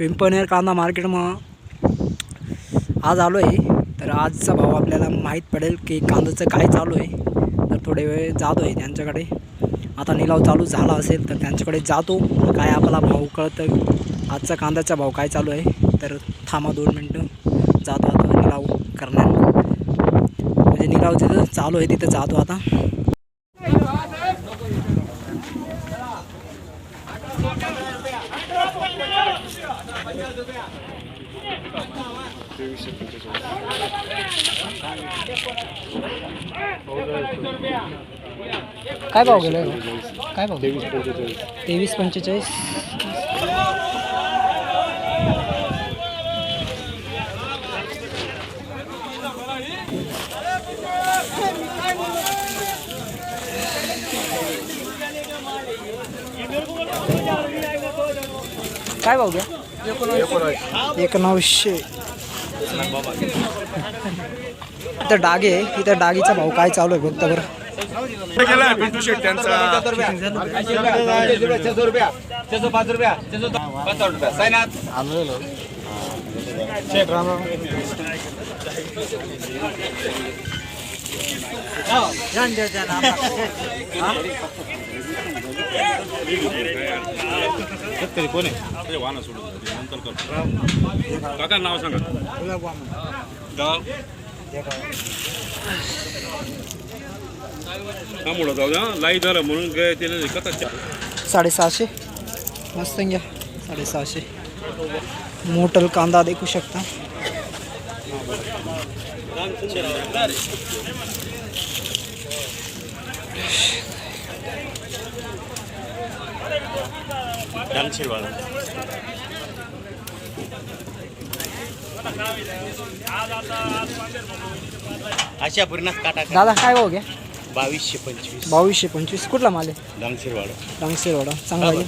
पिंपनेर कांदा मार्केट मग आज आलो आहे तर आजचा भाव आपल्याला माहीत पडेल की कांद्याचं काय चालू आहे. तर थोडे वेळ जातो आहे त्यांच्याकडे. आता निलाव चालू झाला असेल तर त्यांच्याकडे जातो. काय आपला भाव कळतं? आजचा कांद्याचा भाव काय चालू आहे? तर थांबा दोन मिनटं. जातो आता निलाव करणार म्हणजे निलाव जिथं चालू आहे तिथं जातो आता. काय भाव गेलं काय भाव? तेवीस पंचेचाळीस. काय भाव घ्या एकोणावीसशे इथं डागे आहे इथं डागीचा भाव काय चालू आहे बघता बरं पिंटू शेट त्यांचा शेतकरी कोण आहे वाहन सोडून नंतर करतो काका नाव सांगा गाव हा जाऊ द्या लाई झालं म्हणून काय कथा साडेसहाशे. मस्त घ्या साडेसहाशे. मोटल कांदा देखू शकता. अशा पूर्ण काटा दादा काय भाव घ्या? बावीसशे पंचवीस. बावीसशे पंचवीस. कुठला माल आहे? दामशिरवाडा डांगसेरवाडा चांगला आहे.